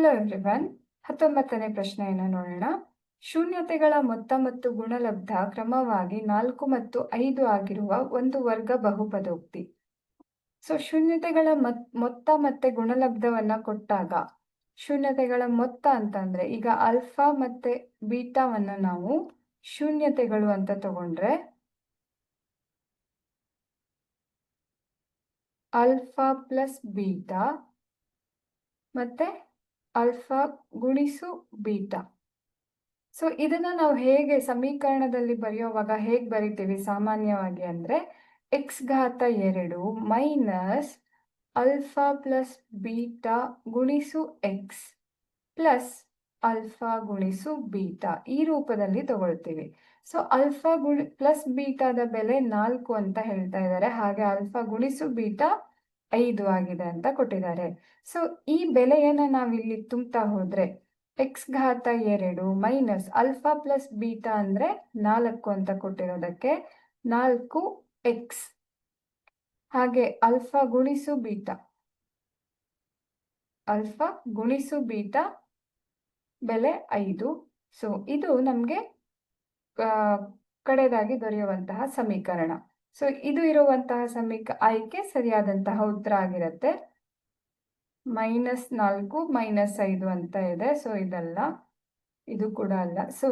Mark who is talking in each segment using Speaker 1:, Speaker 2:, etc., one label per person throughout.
Speaker 1: Hello everyone ಹತ್ತೊಂಬತ್ತನೇ ಪ್ರಶ್ನೆಯನ್ನು ನೋಡೋಣ. ಶೂನ್ಯತೆಗಳ ಮೊತ್ತ ಮತ್ತು ಗುಣಲಬ್ಧ ಕ್ರಮವಾಗಿ ನಾಲ್ಕು ಮತ್ತು ಐದು ಆಗಿರುವ ಒಂದು ವರ್ಗ ಬಹುಪದೋಕ್ತಿ. ಸೊ ಶೂನ್ಯತೆಗಳ ಮತ್, ಮೊತ್ತ ಮತ್ತೆ ಗುಣಲಬ್ಧವನ್ನ ಕೊಟ್ಟಾಗ, ಶೂನ್ಯತೆಗಳ ಮೊತ್ತ ಅಂತಂದ್ರೆ ಈಗ ಅಲ್ಫಾ ಮತ್ತೆ ಬೀಟಾವನ್ನ ನಾವು ಶೂನ್ಯತೆಗಳು ಅಂತ ತಗೊಂಡ್ರೆ ಅಲ್ಫಾ ಪ್ಲಸ್ ಬೀಟಾ ಮತ್ತೆ ಆಲ್ಫಾ ಗುಣಿಸು ಬೀಟಾ ಸೊ ಇದನ್ನ ನಾವು ಹೇಗೆ ಸಮೀಕರಣದಲ್ಲಿ ಬರೆಯುವಾಗ ಹೇಗೆ ಬರಿತೀವಿ ಸಾಮಾನ್ಯವಾಗಿ ಅಂದ್ರೆ ಎಕ್ಸ್ ಘಾತ ಎರಡು ಮೈನಸ್ ಅಲ್ಫಾ ಪ್ಲಸ್ ಬೀಟಾ ಗುಣಿಸು ಎಕ್ಸ್ ಪ್ಲಸ್ ಅಲ್ಫಾ ಗುಣಿಸು ಬೀಟಾ ಈ ರೂಪದಲ್ಲಿ ತಗೊಳ್ತೀವಿ. ಸೊ ಅಲ್ಫಾ ಗುಣಿ ಪ್ಲಸ್ ಬೀಟಾದ ಬೆಲೆ ನಾಲ್ಕು ಅಂತ ಹೇಳ್ತಾ ಇದ್ದಾರೆ ಹಾಗೆ ಅಲ್ಫಾ ಗುಣಿಸು ಬೀಟಾ ಐದು ಆಗಿದೆ ಅಂತ ಕೊಟ್ಟಿದ್ದಾರೆ. ಸೊ ಈ ಬೆಲೆಯನ್ನ ನಾವಿಲ್ಲಿ ತುಂಬ್ತಾ ಹೋದ್ರೆ ಎಕ್ಸ್ ಘಾತ ಎರಡು ಮೈನಸ್ ಅಲ್ಫಾ ಪ್ಲಸ್ ಬೀಟಾ ಅಂದ್ರೆ ನಾಲ್ಕು ಅಂತ ಕೊಟ್ಟಿರೋದಕ್ಕೆ ನಾಲ್ಕು ಎಕ್ಸ್ ಹಾಗೆ ಅಲ್ಫಾ ಗುಣಿಸು ಬೀಟಾ ಅಲ್ಫಾ ಗುಣಿಸು ಬೀಟಾ ಬೆಲೆ ಐದು. ಸೊ ಇದು ನಮಗೆ ಕಡೆದಾಗಿ ದೊರೆಯುವಂತಹ ಸಮೀಕರಣ. ಸೊ ಇದು ಇರುವಂತಹ ಸಮೀಕ ಆಯ್ಕೆ ಸರಿಯಾದಂತಹ ಉತ್ತರ ಆಗಿರುತ್ತೆ. ಮೈನಸ್ ನಾಲ್ಕು, ಮೈನಸ್ ಐದು ಅಂತ ಇದೆ. ಸೊ ಇದಲ್ಲ. ಇದು ಕೂಡ ಅಲ್ಲ. ಸೊ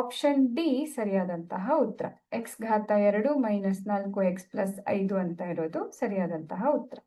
Speaker 1: ಆಪ್ಷನ್ ಡಿ ಸರಿಯಾದಂತಹ ಉತ್ತರ. ಎಕ್ಸ್ ಘಾತ ಎರಡು ಮೈನಸ್ ನಾಲ್ಕು ಎಕ್ಸ್ ಪ್ಲಸ್ ಐದು ಅಂತ ಇರೋದು ಸರಿಯಾದಂತಹ ಉತ್ತರ.